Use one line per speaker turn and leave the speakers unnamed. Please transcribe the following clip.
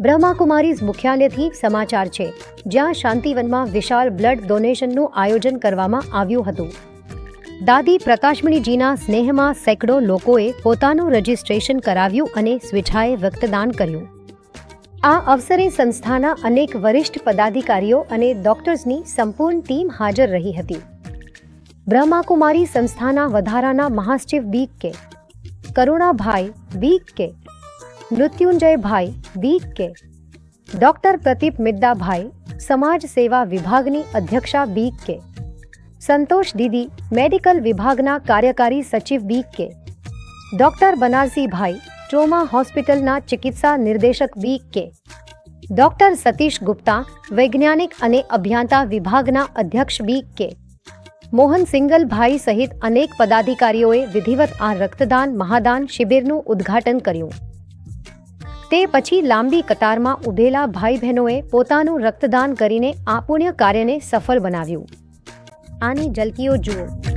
બ્રહ્માકુમારીઝ મુખ્યાલયથી સમાચાર છે, જ્યાં શાંતિવનમાં વિશાળ બ્લડ ડોનેશનનું આયોજન કરવામાં આવ્યું હતું. દાદી પ્રકાશમણીજીના સ્નેહમાં સેંકડો લોકોએ પોતાનું રજિસ્ટ્રેશન કરાવ્યું અને સ્વેચ્છાએ રક્તદાન કર્યું. આ અવસરે સંસ્થાના અનેક વરિષ્ઠ પદાધિકારીઓ અને ડોક્ટર્સની સંપૂર્ણ ટીમ હાજર રહી હતી. બ્રહ્માકુમારી સંસ્થાના વધારાના મહાસચિવ બીક કે, કરુણાભાઈ બીક કે મૃત્યુંજયભાઈ વી કે. ડોક્ટર પ્રદીપ મિદ્દાભાઈ, સમાજ સેવા વિભાગની અધ્યક્ષા બી કે. સંતોષ દીદી, મેડિકલ વિભાગના કાર્યકારી સચિવ બી કે. ડોક્ટર બનારસીભાઈ, ટ્રોમા હોસ્પિટલના ચિકિત્સા નિર્દેશક બી કે. ડોક્ટર સતીશ ગુપ્તા, વૈજ્ઞાનિક અને અભ્યાંતા વિભાગના અધ્યક્ષ બી કે. મોહન સિંગલભાઈ સહિત અનેક પદાધિકારીઓએ વિધિવત આ રક્તદાન મહાદાન શિબિરનું ઉદ્ઘાટન કર્યું. તે પછી લાંબી કતારમાં ઊભેલા ભાઈ બહેનોએ પોતાનું રક્તદાન કરીને આ પુણ્ય કાર્યને સફળ બનાવ્યું. આની ઝલકીઓ જુઓ.